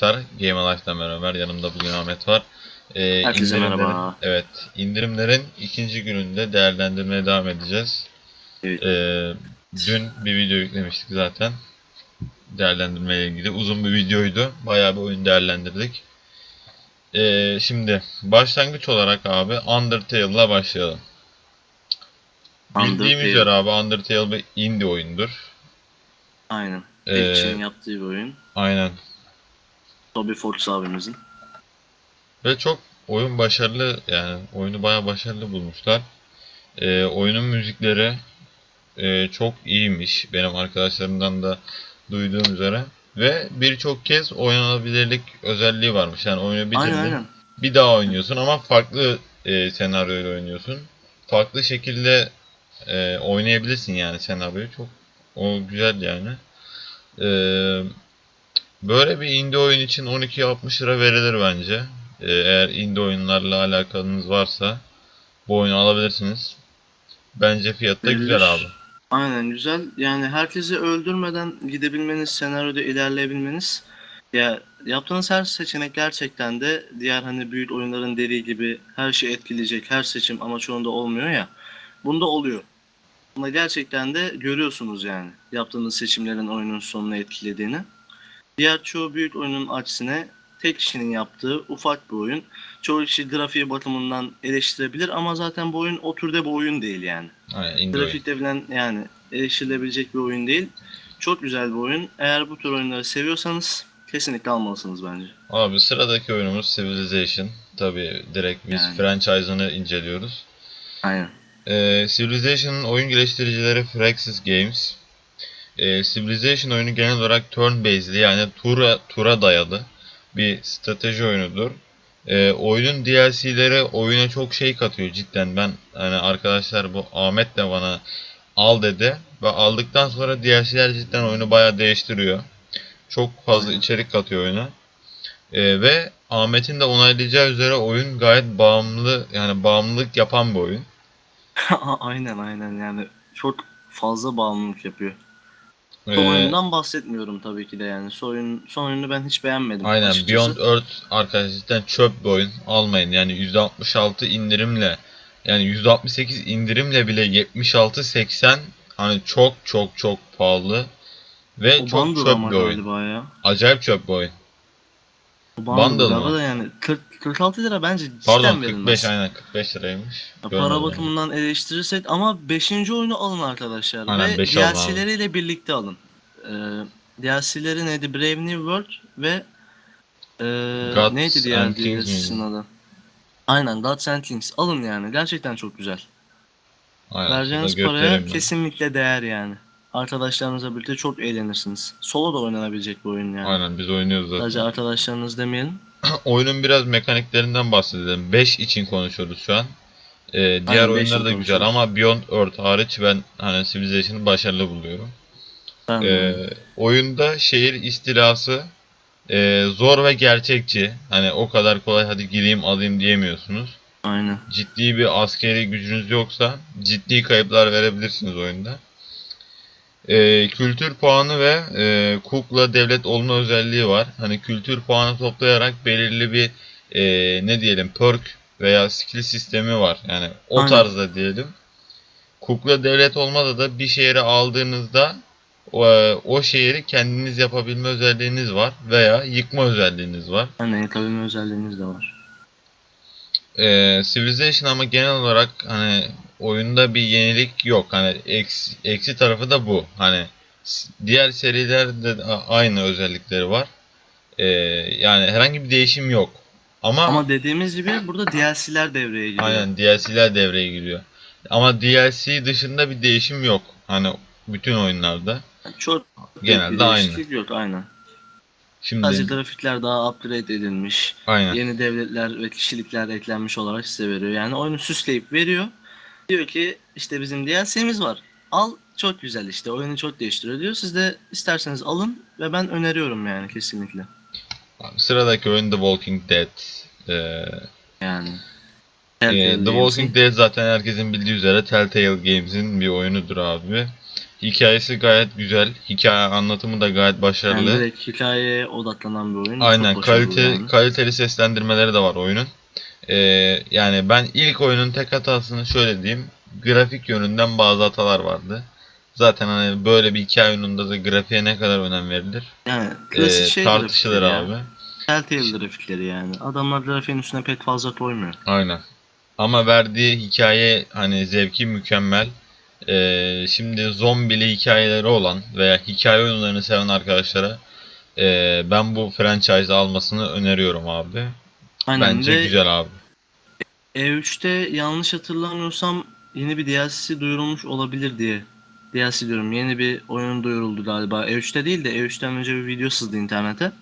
Arkadaşlar Game Alive'dan beraber yanımda bugün Ahmet var. Ee, Herkese merhaba. Evet, indirimlerin ikinci gününde değerlendirmeye devam edeceğiz. Evet. Ee, dün bir video yüklemiştik zaten. Değerlendirmeyle ilgili uzun bir videoydu. Bayağı bir oyun değerlendirdik. Ee, şimdi başlangıç olarak abi Undertale'la başlayalım. Bildiğimiz Undertale. üzere abi Undertale bir indie oyundur. Aynen. Ee, kişinin yaptığı bir oyun. Aynen. Toby Fox abimizin. Ve çok oyun başarılı yani oyunu bayağı başarılı bulmuşlar. Ee, oyunun müzikleri e, çok iyiymiş benim arkadaşlarımdan da duyduğum üzere. Ve birçok kez oynanabilirlik özelliği varmış. Yani oyunu bitirdin Aynen aynen. bir daha oynuyorsun ama farklı e, senaryoyla oynuyorsun. Farklı şekilde e, oynayabilirsin yani senaryoyu. Çok o güzel yani. E, böyle bir indie oyun için 12.60 lira verilir bence. E, eğer indie oyunlarla alakanız varsa bu oyunu alabilirsiniz. Bence fiyatı da güzel abi. Aynen güzel. Yani herkesi öldürmeden gidebilmeniz, senaryoda ilerleyebilmeniz. Ya yaptığınız her seçenek gerçekten de diğer hani büyük oyunların dediği gibi her şey etkileyecek her seçim ama çoğunda olmuyor ya. Bunda oluyor. Bunda gerçekten de görüyorsunuz yani yaptığınız seçimlerin oyunun sonunu etkilediğini. Diğer çoğu büyük oyunun aksine tek kişinin yaptığı ufak bir oyun. Çoğu kişi grafiği bakımından eleştirebilir ama zaten bu oyun o türde bir oyun değil yani. Aynen. Grafikte bilen yani eleştirilebilecek bir oyun değil. Çok güzel bir oyun. Eğer bu tür oyunları seviyorsanız kesinlikle almalısınız bence. Abi sıradaki oyunumuz Civilization. Tabi direkt biz Yani. franchise'ını inceliyoruz. Aynen. Ee, Civilization'ın oyun geliştiricileri Firaxis Games. Ee, Civilization oyunu genel olarak turn based'li yani tura, tura dayalı bir strateji oyunudur. Ee, oyunun DLC'leri oyuna çok şey katıyor cidden. Ben hani arkadaşlar bu Ahmet de bana al dedi ve aldıktan sonra DLC'ler cidden oyunu bayağı değiştiriyor. Çok fazla içerik katıyor oyuna. Ee, ve Ahmet'in de onaylayacağı üzere oyun gayet bağımlı yani bağımlılık yapan bir oyun. aynen aynen yani çok fazla bağımlılık yapıyor. Ee, Son oyundan bahsetmiyorum tabii ki de yani. Son, oyun, son oyunu ben hiç beğenmedim. Aynen açıkçası. Beyond Earth arkadaşlar çöp bir oyun. Almayın. Yani %66 indirimle yani %68 indirimle bile 76-80 hani çok çok çok pahalı ve O çok çöp bir oyun. ya. Acayip çöp bir oyun. Bundle bundle mı? da yani 40, 46 lira bence cidden Pardon verilmez. 45 aynen 45 liraymış. Ya Görmedim Para yani. bakımından eleştirirsek ama 5. oyunu alın arkadaşlar. Aynen, ve beşi alın abi. DLC'leriyle birlikte alın. Ee, DLC'leri neydi? Brave New World ve ee, Gods neydi diğer and Kings DLC'sinin adı? Aynen Gods and Kings. Alın yani. Gerçekten çok güzel. Aynen, Vereceğiniz paraya ben. kesinlikle değer yani. Arkadaşlarınızla birlikte çok eğlenirsiniz. Solo da oynanabilecek bir oyun yani. Aynen biz oynuyoruz zaten. Sadece arkadaşlarınız demeyelim. Oyunun biraz mekaniklerinden bahsedelim. 5 için konuşuyoruz şu an. Ee, diğer Aynen, için da güzel ama Beyond Earth hariç ben hani Civilization'ı başarılı buluyorum. Ben Ee, oyunda şehir istilası e, zor ve gerçekçi. Hani o kadar kolay hadi gireyim alayım diyemiyorsunuz. Aynen. Ciddi bir askeri gücünüz yoksa ciddi kayıplar verebilirsiniz oyunda. Ee, kültür puanı ve e, kukla devlet olma özelliği var. Hani kültür puanı toplayarak belirli bir e, ne diyelim perk veya skill sistemi var. Yani o Aynen. tarzda diyelim. Kukla devlet olmada da bir şehri aldığınızda o, o şehri kendiniz yapabilme özelliğiniz var veya yıkma özelliğiniz var. Aynen yakabilme özelliğiniz de var. Ee, Civilization ama genel olarak hani oyunda bir yenilik yok. Hani eksi, eksi tarafı da bu. Hani diğer serilerde de aynı özellikleri var. Ee, yani herhangi bir değişim yok. Ama, Ama dediğimiz gibi burada DLC'ler devreye giriyor. aynen DLC'ler devreye giriyor. Ama DLC dışında bir değişim yok. Hani bütün oyunlarda. Çok Genelde bir aynı. değişiklik yok aynen. Şimdi Sadece grafikler daha upgrade edilmiş. aynen. Yeni devletler ve kişilikler eklenmiş olarak size veriyor. Yani oyunu süsleyip veriyor. Diyor ki işte bizim DLC'miz var. Al çok güzel işte oyunu çok değiştiriyor diyor. Siz de isterseniz alın ve ben öneriyorum yani kesinlikle. Sıradaki oyun The Walking Dead. Ee, Yani. Ee, Telltale The Walking Dead zaten herkesin bildiği üzere Telltale Games'in bir oyunudur abi. Hikayesi gayet güzel. Hikaye anlatımı da gayet Yani başarılı. direkt hikayeye odaklanan bir oyun. Aynen kalite yani. kaliteli seslendirmeleri de var oyunun. Ee, yani ben ilk oyunun tek hatasını şöyle diyeyim. Grafik yönünden bazı hatalar vardı. Zaten hani böyle bir hikaye oyununda da grafiğe ne kadar önem verilir? Yani Ee, şey tartışılır abi. Telltale grafikleri yani. Adamlar grafiğin üstüne pek fazla koymuyor. Aynen. Ama verdiği hikaye hani zevki mükemmel. Ee, şimdi zombili hikayeleri olan veya hikaye oyunlarını seven arkadaşlara ee, ben bu franchise almasını öneriyorum abi. Aynen Bence ve güzel abi. E3'te yanlış hatırlamıyorsam yeni bir DLC duyurulmuş olabilir diye. DLC diyorum yeni bir oyun duyuruldu galiba. E3'te değil de E3'ten önce bir video sızdı internete.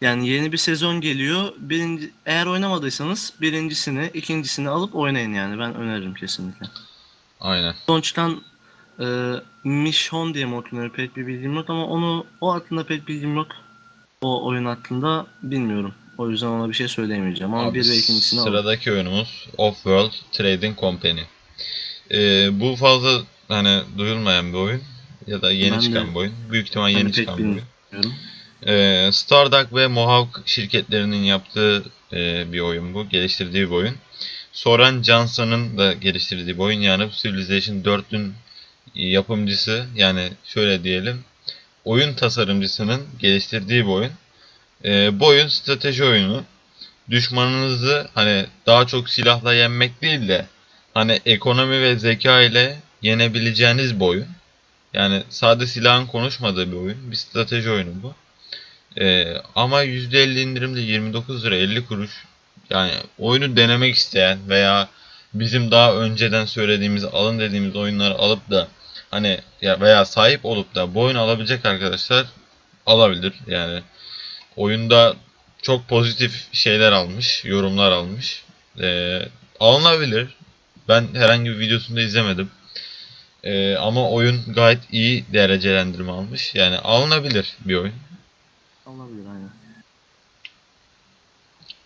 Yani yeni bir sezon geliyor. Birinci, eğer oynamadıysanız birincisini, ikincisini alıp oynayın yani. Ben öneririm kesinlikle. Aynen. Son çıkan e, Mission diye mi okunuyor pek bir bilgim yok ama onu o hakkında pek bilgim yok. O oyun hakkında bilmiyorum. O yüzden ona bir şey söyleyemeyeceğim ama Abi, bir ve ikincisini. Sıradaki oyunumuz Off-World Trading Company. Ee, bu fazla hani duyulmayan bir oyun ya da yeni Ben de- çıkan bir oyun. Büyük ihtimal de yeni pek çıkan bir oyun. Ee, Stardock ve Mohawk şirketlerinin yaptığı e, bir oyun bu. Geliştirdiği bir oyun. Soren Johnson'ın da geliştirdiği bir oyun. Yani Civilization 4'ün yapımcısı yani şöyle diyelim oyun tasarımcısının geliştirdiği bir oyun. Ee, bu oyun strateji oyunu. Düşmanınızı hani daha çok silahla yenmek değil de hani ekonomi ve zeka ile yenebileceğiniz bir oyun. Yani sade silahın konuşmadığı bir oyun. Bir strateji oyunu bu. Ee, ama %50 indirimde 29 lira 50 kuruş. Yani oyunu denemek isteyen veya bizim daha önceden söylediğimiz alın dediğimiz oyunları alıp da hani ya veya sahip olup da bu oyunu alabilecek arkadaşlar alabilir. Yani oyunda çok pozitif şeyler almış, yorumlar almış. Ee, alınabilir. Ben herhangi bir videosunu da izlemedim. Ee, ama oyun gayet iyi derecelendirme almış. Yani alınabilir bir oyun. Olabilir aynen.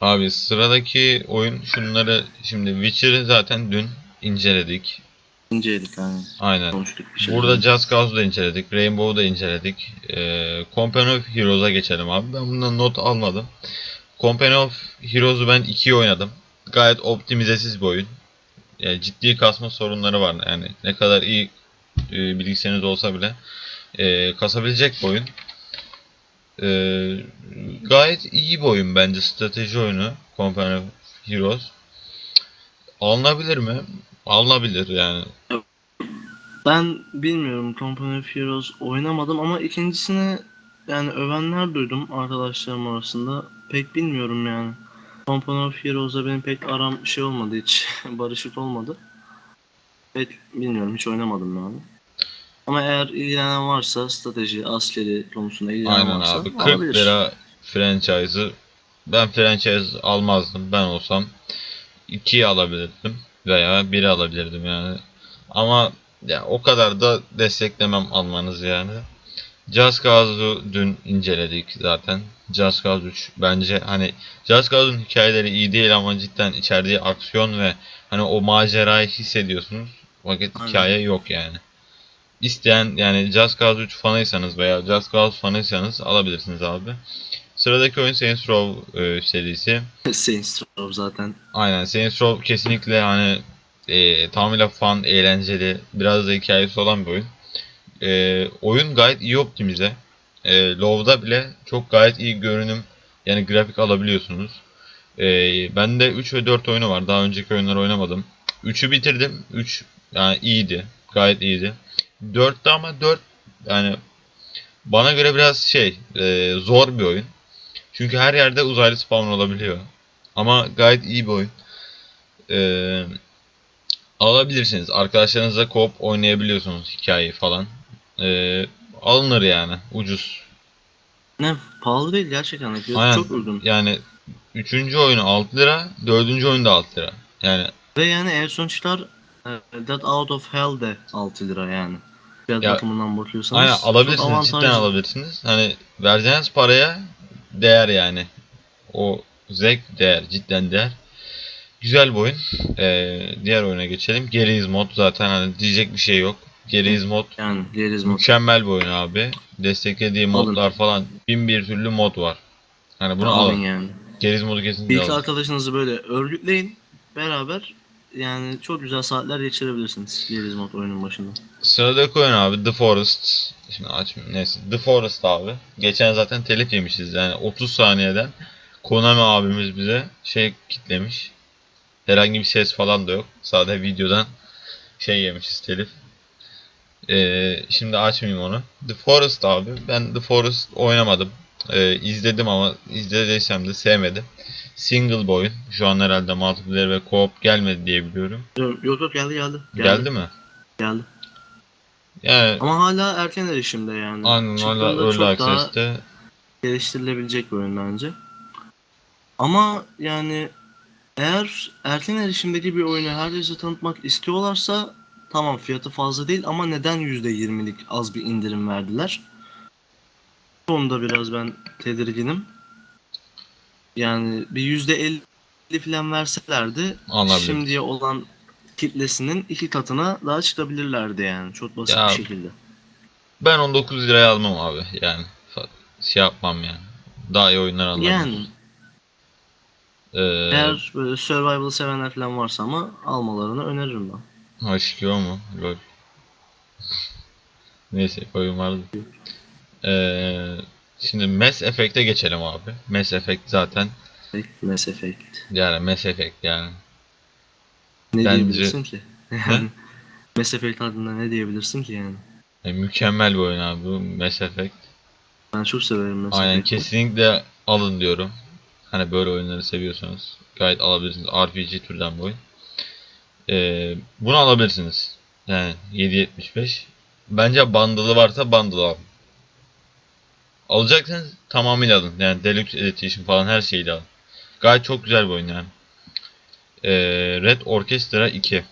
Abi sıradaki oyun şunları şimdi Witcher'ı zaten dün inceledik. İnceledik aynen. Aynen. Konuştuk bir şey. Burada Just Cause'u da inceledik. Rainbow'u da inceledik. Ee, Company of Heroes'a geçelim abi. Ben bundan not almadım. Company of Heroes'u ben 2'yi oynadım. Gayet optimizesiz bir oyun. Yani ciddi kasma sorunları var. Yani ne kadar iyi e, bilgisayarınız olsa bile e, kasabilecek bir oyun. E, gayet iyi bir oyun bence. Strateji oyunu. Company of Heroes. Alınabilir mi? Alınabilir yani. Ben bilmiyorum Company of Heroes oynamadım ama ikincisini yani övenler duydum arkadaşlarım arasında. Pek bilmiyorum yani. Company of Heroes'la benim pek aram şey olmadı hiç. Barışık olmadı. Pek bilmiyorum hiç oynamadım yani. Ama eğer ilgilenen varsa strateji, askeri konusunda ilgilenen Aynen varsa abi 40 alabilir. lira franchise'ı ben franchise almazdım ben olsam 2'yi alabilirdim veya 1'i alabilirdim yani. Ama ya o kadar da desteklemem almanız yani. Just Cause'u dün inceledik zaten. Just Cause 3 bence hani Just Cause'un hikayeleri iyi değil ama cidden içerdiği aksiyon ve hani o macerayı hissediyorsunuz. Vakit Aynen. hikaye yok yani. İsteyen yani Just Cause 3 fanıysanız veya Just Cause fanıysanız alabilirsiniz abi. Sıradaki oyun Saints Row e, serisi. Saints Row zaten. Aynen Saints Row kesinlikle hani e, tamamıyla fun, eğlenceli, biraz da hikayesi olan bir oyun. E, oyun gayet iyi optimize. E, Low'da bile çok gayet iyi görünüm yani grafik alabiliyorsunuz. E, bende 3 ve 4 oyunu var. Daha önceki oyunları oynamadım. 3'ü bitirdim. 3 yani iyiydi. Gayet iyiydi. 4'te ama 4 yani bana göre biraz şey e, zor bir oyun. Çünkü her yerde uzaylı spawn olabiliyor. Ama gayet iyi bir oyun. E, alabilirsiniz. Arkadaşlarınızla co-op oynayabiliyorsunuz hikayeyi falan. E, alınır yani. Ucuz. Ne pahalı değil gerçekten. Fiyatı Aynen. çok uygun. Yani 3. oyunu 6 lira, 4. oyun da 6 lira. Yani Ve yani en son çıkar e, Dead Out of Hell de 6 lira yani. Fiyat Ya, bakımından bakıyorsanız. aynen alabilirsiniz. Cidden alabilirsiniz. Hani vereceğiniz paraya değer yani. O zevk değer. Cidden değer. Güzel bir oyun. Ee, diğer oyuna geçelim. Geriz mod zaten hani diyecek bir şey yok. Geriz mod Yani Geriz mod. mükemmel bir oyun abi. Desteklediği Alın. modlar falan bin bir türlü mod var. Hani bunu Alın alın. yani. Geriz modu kesinlikle İlk alın. arkadaşınızı böyle örgütleyin. Beraber yani çok güzel saatler geçirebilirsiniz Geriz mod oyunun başında. Sıradaki oyun abi The Forest. Şimdi açmayayım neyse. The Forest abi. Geçen zaten telif yemişiz yani 30 saniyeden Konami abimiz bize şey kitlemiş. Herhangi bir ses falan da yok. Sadece videodan şey yemişiz telif. Ee, şimdi açmayayım onu. The Forest abi. Ben The Forest oynamadım. Ee, izledim ama izlediysem de sevmedim. Single bir oyun. Şu an herhalde multiplayer ve co-op gelmedi diye biliyorum. Yok yok geldi geldi. Geldi, mi? Geldi. Yani Ama hala erken erişimde yani. aynen hala Çıktığında daha Access'te geliştirilebilecek bir oyun bence. Ama yani eğer erken erişimdeki bir oyunu herkese tanıtmak istiyorlarsa tamam fiyatı fazla değil ama neden %20'lik az bir indirim verdiler? Bu Konuda biraz ben tedirginim. Yani bir %50 falan verselerdi Anladım. şimdiye olan kitlesinin iki katına daha çıkabilirlerdi yani çok basit Ya, bir şekilde. Ben 19 liraya almam abi yani. Şey yapmam yani. Daha iyi oyunlar alırım. Yani Ee, Eğer böyle survival sevenler falan varsa ama almalarını öneririm ben. H2O mu? Lol. Neyse oyun vardı. Ee, şimdi Mass Effect'e geçelim abi. Mass Effect zaten Mass Effect. yani Mass Effect yani. Ne Bence- diyebilirsin ki? Mass Effect adında ne diyebilirsin ki yani? Yani mükemmel bir oyun abi bu Mass Effect. Ben çok severim Mass Aynen Effect'i. kesinlikle alın diyorum. Hani böyle oyunları seviyorsanız gayet alabilirsiniz. RPG türden bir oyun. Ee, bunu alabilirsiniz. Yani 7.75. Bence bundle'ı varsa bundle alın. Alacaksanız tamamıyla alın. Yani Deluxe Edition falan her şeyi de alın. Gayet çok güzel bir oyun yani. Ee, Red Orchestra 2.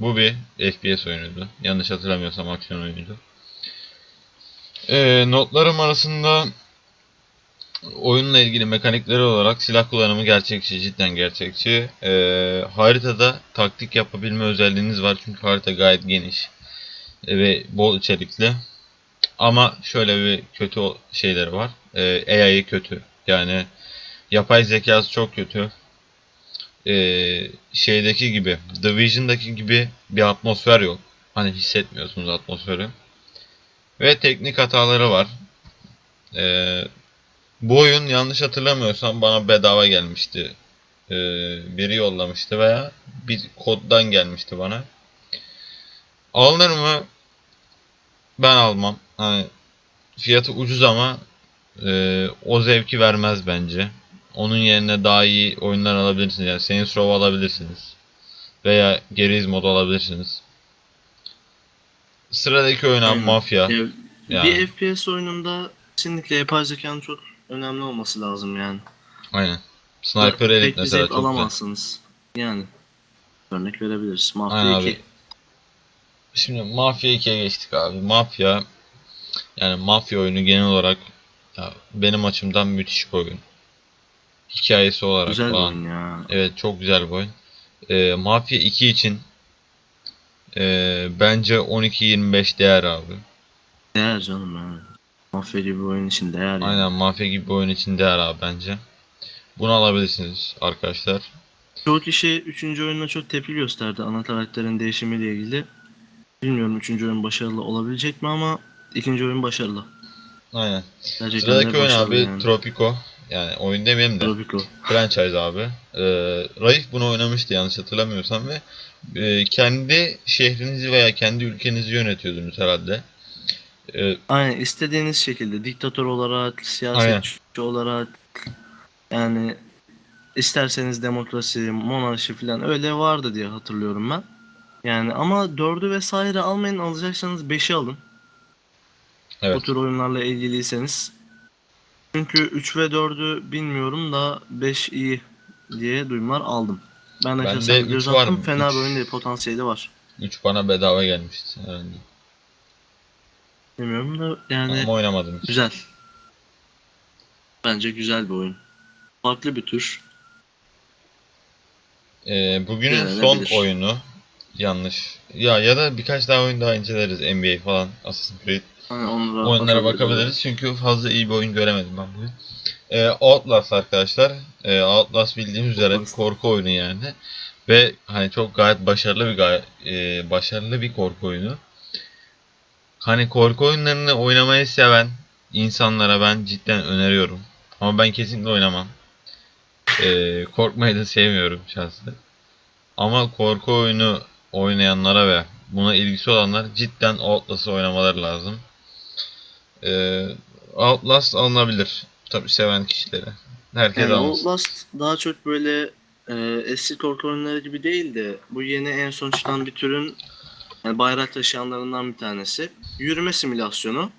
Bu bir FPS oyunuydu. Yanlış hatırlamıyorsam aksiyon oyunuydu. Ee, notlarım arasında oyunla ilgili mekanikleri olarak silah kullanımı gerçekçi, cidden gerçekçi. Ee, haritada taktik yapabilme özelliğiniz var çünkü harita gayet geniş ve bol içerikli. Ama şöyle bir kötü şeyleri var. Ee, AI'yi kötü. Yani yapay zekası çok kötü. Ee, şeydeki gibi, Division'daki gibi bir atmosfer yok. Hani hissetmiyorsunuz atmosferi. Ve teknik hataları var. Ee, bu oyun yanlış hatırlamıyorsam bana bedava gelmişti. Ee, biri yollamıştı veya bir koddan gelmişti bana. Alınır mı? Ben almam. Hani fiyatı ucuz ama e, o zevki vermez bence. Onun yerine daha iyi oyunlar alabilirsiniz. Yani Saints Row alabilirsiniz. Veya Geriz mod alabilirsiniz. Sıradaki oyun abi. Mafya. Ya, Yani. Bir FPS oyununda kesinlikle yapay zekanın çok önemli olması lazım yani. Aynen. Sniper Elite Pek bir mesela çok güzel. alamazsınız. Yani örnek verebiliriz. Mafya Aynen 2. abi. Şimdi Mafya 2'ye geçtik abi. Mafya yani Mafya oyunu genel olarak ya, benim açımdan müthiş bir oyun. Hikayesi olarak Güzel falan. oyun ya. Evet çok güzel bir oyun. Ee, Mafya 2 için ee, bence 12-25 değer abi. Değer canım yani. Mafya gibi bir oyun için değer yani. Aynen Mafya gibi bir oyun için değer abi bence. Bunu alabilirsiniz arkadaşlar. Çoğu kişi 3. oyununa çok tepki gösterdi ana karakterin değişimiyle ilgili. Bilmiyorum 3. oyun başarılı olabilecek mi ama ikinci oyun başarılı. Aynen. Gerçekten Sıradaki oyun abi yani. Tropico. Yani oyun demeyelim de. Tropico. franchise abi. Ee, Raif bunu oynamıştı yanlış hatırlamıyorsam ve e, kendi şehrinizi veya kendi ülkenizi yönetiyordunuz herhalde. Ee, Aynen istediğiniz şekilde diktatör olarak, siyasetçi olarak yani isterseniz demokrasi, monarşi falan öyle vardı diye hatırlıyorum ben. Yani ama dördü vesaire almayın alacaksanız 5'i alın. Bu evet. tür oyunlarla ilgiliyseniz. Çünkü 3 ve 4'ü bilmiyorum da 5 iyi diye duyumlar aldım. Ben de şahsen üç göz var attım. mı? Fena Üç. bir oyun değil. Potansiyeli var. 3 bana bedava gelmişti herhalde. Bilmiyorum da yani Ama oynamadım hiç. güzel. Bence güzel bir oyun. Farklı bir tür. Ee, bugünün son oyunu yanlış. Ya ya da birkaç daha oyun daha inceleriz. NBA falan, Assassin's Creed. Onlara Oyunlara bakabiliriz çünkü fazla iyi bir oyun göremedim ben bugün. Ee, Outlast arkadaşlar. Ee, Outlast bildiğimiz üzere bir korku oyunu yani. Ve hani çok gayet başarılı bir gayet e, başarılı bir korku oyunu. Hani korku oyunlarını oynamayı seven insanlara ben cidden öneriyorum. Ama ben kesinlikle oynamam. Ee, korkmayı da sevmiyorum şahsen. Ama korku oyunu oynayanlara ve buna ilgisi olanlar cidden Outlast'ı oynamaları lazım. Ee, Outlast alınabilir. Tabi seven kişilere. Herkes Yani almasın. Outlast daha çok böyle e, eski korku oyunları gibi değil de bu yeni en son çıkan bir türün yani bayrak taşıyanlarından bir tanesi. Yürüme simülasyonu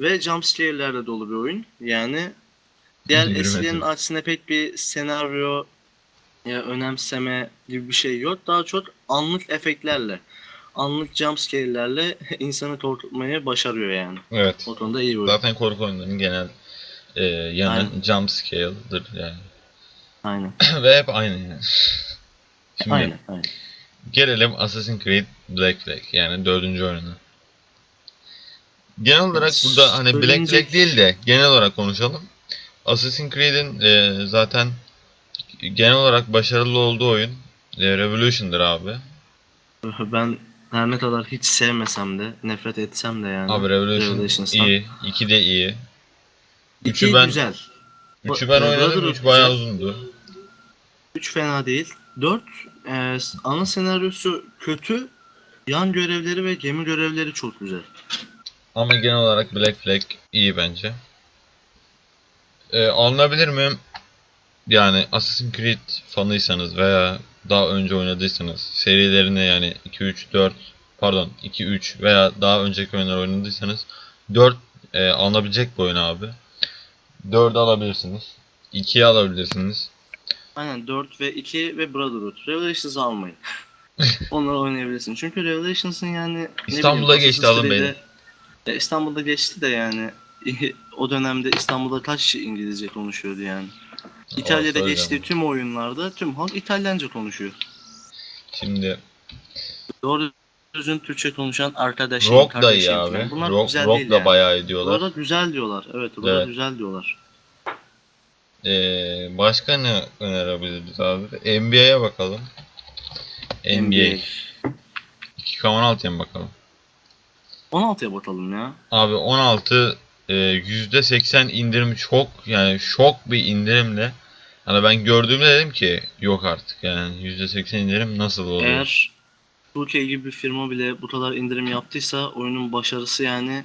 ve jumpscare'lerle dolu bir oyun. Yani diğer eskilerin aksine pek bir senaryo ya önemseme gibi bir şey yok. Daha çok anlık efektlerle, anlık jumpscare'lerle insanı korkutmayı başarıyor yani. Evet. O konuda iyi bir. Zaten korku oyunlarının genel e, yanı Aynen. jump scare'dır yani. Aynen. ve hep aynı yani. Şimdi Aynen. Aynen. gelelim Assassin's Creed Black Flag yani dördüncü oyununa. Genel olarak burada hani Black Flag değil de genel olarak konuşalım. Assassin's Creed'in e, zaten genel olarak başarılı olduğu oyun e, Revolution'dır abi. Ben her ne kadar hiç sevmesem de, nefret etsem de yani. Abi Revolution Revolutions'tan. iyi, 2 de iyi. İki Üçü ben güzel. üçü ben Bu- oynadım, Brotherhood 3 bayağı uzundu. 3 fena değil. 4 ana senaryosu kötü. Yan görevleri ve gemi görevleri çok güzel. Ama genel olarak Black Flag iyi bence. Ee, alınabilir mi? Yani Assassin's Creed fanıysanız veya daha önce oynadıysanız serilerini yani 2 3 4 pardon 2 3 veya daha önceki oyunlar oynadıysanız 4 e, alınabilecek bir oyun abi. 4'ü alabilirsiniz. 2'yi alabilirsiniz. Aynen 4 ve 2 ve Brotherhood. Revelations'ı almayın. Onları oynayabilirsin. Çünkü Revelations'ın yani İstanbul'a bileyim, geçti, alın Creed'e- Ya İstanbul'da geçti de yani o dönemde İstanbul'da kaç kişi İngilizce konuşuyordu yani. İtalya'da Orta geçtiği tüm oyunlarda tüm halk İtalyanca konuşuyor. Şimdi Doğru düzgün Türkçe konuşan arkadaşım, Rock da iyi kardeşim abi. falan. Bunlar Rock, güzel rock değil da yani. bayağı iyi diyorlar. Burada güzel diyorlar. Evet burada Evet. güzel diyorlar. Ee, başka ne önerebiliriz abi? NBA'ye bakalım. NBA. 2K16'ya mı bakalım? 16'ya bakalım ya. Abi 16 e, %80 indirim çok yani şok bir indirimle. Hani ben gördüğümde dedim ki yok artık yani %80 indirim nasıl oluyor? Eğer Türkiye gibi bir firma bile bu kadar indirim yaptıysa oyunun başarısı yani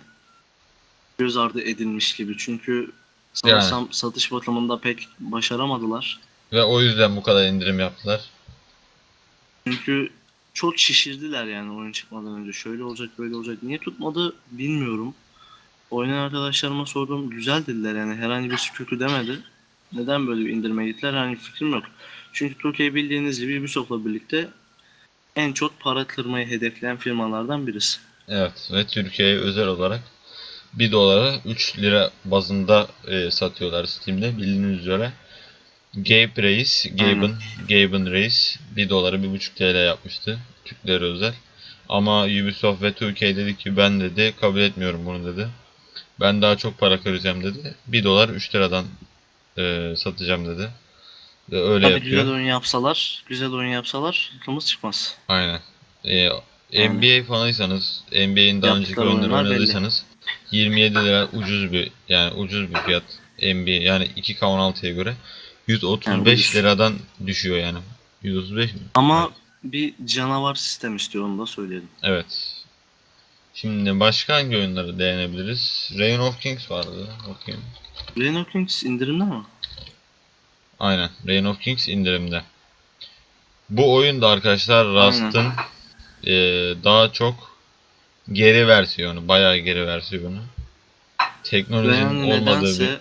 göz ardı edilmiş gibi. Çünkü sanırsam satış bakımında pek başaramadılar. Ve o yüzden bu kadar indirim yaptılar. Çünkü çok şişirdiler yani oyun çıkmadan önce. Şöyle olacak böyle olacak. Niye tutmadı bilmiyorum. Oynayan arkadaşlarıma sordum. Güzel dediler yani herhangi birisi kötü demedi. Neden böyle bir indirime gittiler bir fikrim yok. Çünkü Türkiye bildiğiniz gibi Ubisoft'la birlikte en çok para kırmayı hedefleyen firmalardan birisi. Evet ve Türkiye'ye özel olarak 1 dolara 3 lira bazında e, satıyorlar Steam'de bildiğiniz üzere. Gabe Reis, Gabe'ın, Gabe'ın Reis 1 doları 1.5 TL yapmıştı. Türklere özel. Ama Ubisoft ve Türkiye dedi ki ben dedi kabul etmiyorum bunu dedi. Ben daha çok para kıracağım dedi. 1 dolar 3 liradan e, satacağım dedi. Ve öyle Tabii yapıyor. güzel oyun yapsalar, güzel oyun yapsalar yıkımız çıkmaz. Aynen. Aynen. NBA fanıysanız, NBA'in daha önceki oyunları belli. oynadıysanız 27 lira ucuz bir yani ucuz bir fiyat NBA yani 2K16'ya göre 135 ucuz. liradan düşüyor yani. 135 mi? Ama bir canavar sistem istiyor onu da söyleyelim. Evet. Şimdi başka hangi oyunları değinebiliriz? Reign of Kings vardı. Bakayım. Reign of Kings indirimde mi? Aynen. Reign of Kings indirimde. Bu oyun da arkadaşlar Rust'ın eee, daha çok geri versiyonu. Bayağı geri versiyonu. Ve Teknolojinin yani olmadığı nedense bir...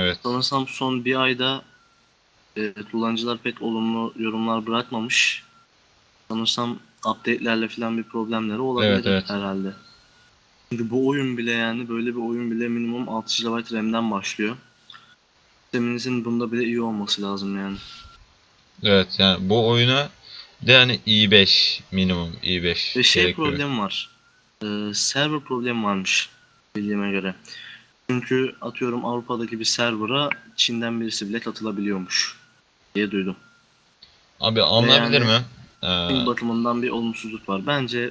Evet. sanırsam son bir ayda e, kullanıcılar pek olumlu yorumlar bırakmamış. Sanırsam update'lerle falan bir problemleri olabilir Evet, evet. herhalde. Çünkü bu oyun bile yani böyle bir oyun bile minimum 6 GB RAM'den başlıyor. Sisteminizin bunda bile iyi olması lazım yani. Evet yani bu oyuna De yani i5 minimum i5 Ve şey gerekiyor. problemi var. Ee, server problemi varmış bildiğime göre. Çünkü atıyorum Avrupa'daki bir server'a Çin'den birisi bile katılabiliyormuş diye duydum. Abi alınabilir Yani- mi? Ee, bakımından bir olumsuzluk var. Bence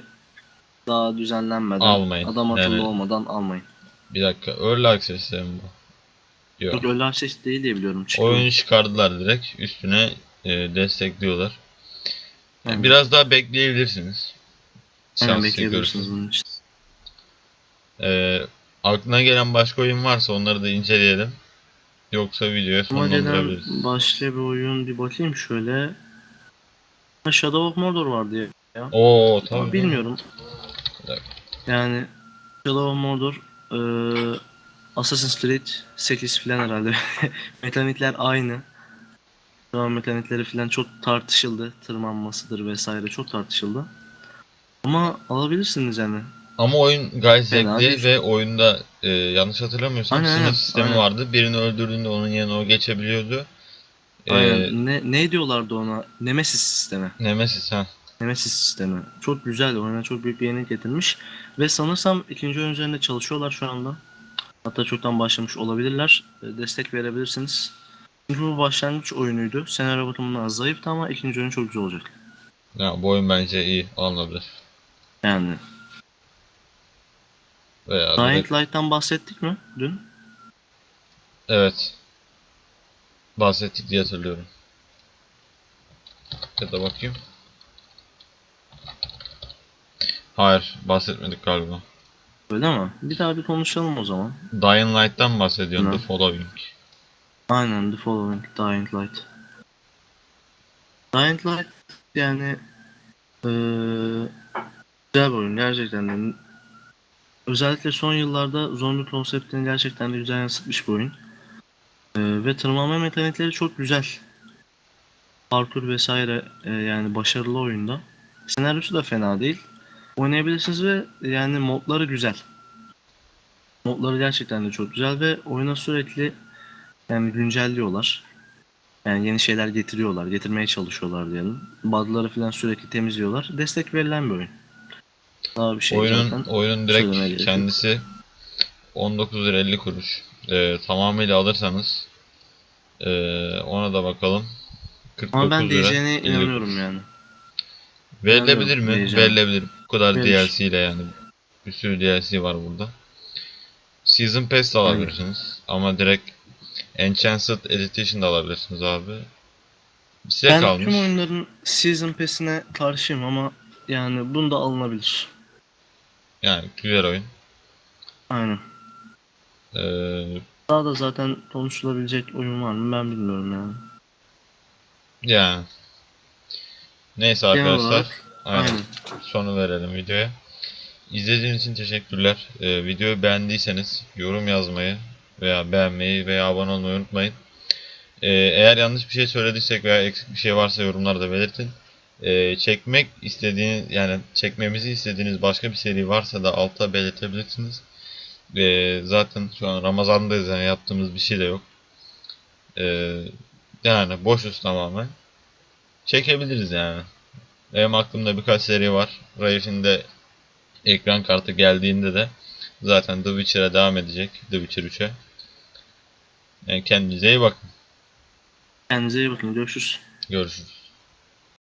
daha düzenlenmeden, Almayın. adam akıllı Yani- olmadan almayın. bir dakika. Early access mi bu? Yok. Yok öyle access değil diye biliyorum. Çıkıyor. Oyunu çıkardılar direkt. Üstüne e, destekliyorlar. Yani Aynen. Biraz daha bekleyebilirsiniz. Aynen bekleyebilirsiniz bunun için. Ee, aklına gelen başka oyun varsa onları da inceleyelim. Yoksa videoya sonlandırabiliriz. başka bir oyun bir bakayım şöyle. Ha, Shadow of Mordor var diye. Oo tabii. Ama bilmiyorum. Yani Shadow of Mordor eee Assassin's Creed 8 falan herhalde. Mekanikler aynı. Şu an mekanikleri falan çok tartışıldı. Tırmanmasıdır vesaire çok tartışıldı. Ama alabilirsiniz yani. Ama oyun gayet Fena zevkli değil. ve oyunda e, yanlış hatırlamıyorsam Aynen, sınıf sistemi aynen. vardı. Birini öldürdüğünde onun yerine o geçebiliyordu. Ee, Aynen. Ne, ne diyorlardı ona? Nemesis sistemi. Nemesis ha. Nemesis sistemi. Çok güzel. Oyuna çok büyük bir yenilik getirmiş. Ve sanırsam ikinci oyun üzerinde çalışıyorlar şu anda. Hatta çoktan başlamış olabilirler. E, Destek verebilirsiniz. Çünkü bu başlangıç oyunuydu. Senaryo bakımından zayıftı ama ikinci oyun çok güzel olacak. Ya, bu oyun bence iyi alınabilir. Yani. Veya direkt- Dying Light'tan bahsettik mi dün? Evet. Bahsettik diye hatırlıyorum. Ya da bakayım. Hayır, bahsetmedik galiba. Öyle mi? Bir daha bir konuşalım o zaman. Dying Light'tan bahsediyorsun, Hı. The Following. Aynen The Following, Dying Light. Dying Light yani eee, güzel bir oyun gerçekten de. Özellikle son yıllarda zombi konseptini gerçekten de güzel yansıtmış bir oyun. Eee, ve tırmanma mekanikleri çok güzel. Parkur vesaire eee, yani başarılı oyunda. Senaryosu da fena değil. Oynayabilirsiniz ve yani modları güzel. Modları gerçekten de çok güzel ve oyuna sürekli yani güncelliyorlar. Yani yeni şeyler getiriyorlar, getirmeye çalışıyorlar diyelim. Bug'ları falan sürekli temizliyorlar. Destek verilen bir oyun. Daha bir şey oyunun zaten. oyunun direkt kendisi 19 lira 50 kuruş. Ee, tamamıyla alırsanız ee, ona da bakalım. 49 Ama ben diyeceğine 50 inanıyorum yani. Verilebilir mi? Verilebilir. Kadar. DLC ile yani. Bir sürü DLC var burada. Season Pass de alabilirsiniz. Ama direkt Enchanted Edition de alabilirsiniz abi. Size ben kalmış. tüm oyunların Season Pass'ine karşıyım ama yani bunda alınabilir. Yani güzel oyun. Aynen. Ee, Daha da zaten konuşulabilecek oyun var mı ben bilmiyorum yani. yani. Neyse Genel arkadaşlar. olarak aynen. aynen. Sonu verelim videoya. İzlediğiniz için teşekkürler. Ee, videoyu beğendiyseniz yorum yazmayı veya beğenmeyi veya abone olmayı unutmayın. Ee, eğer yanlış bir şey söylediysek veya eksik bir şey varsa yorumlarda belirtin. Ee, çekmek istediğiniz yani çekmemizi istediğiniz başka bir seri varsa da alta belirtebilirsiniz. Ee, zaten şu an Ramazan'dayız yani yaptığımız bir şey de yok. Ee, yani boşuz tamamen. Çekebiliriz yani. Benim aklımda birkaç seri var. Raif'in de ekran kartı geldiğinde de zaten The Witcher'a devam edecek. The Witcher 3'e. Yani kendinize iyi bakın. Kendinize iyi bakın. Görüşürüz. Görüşürüz.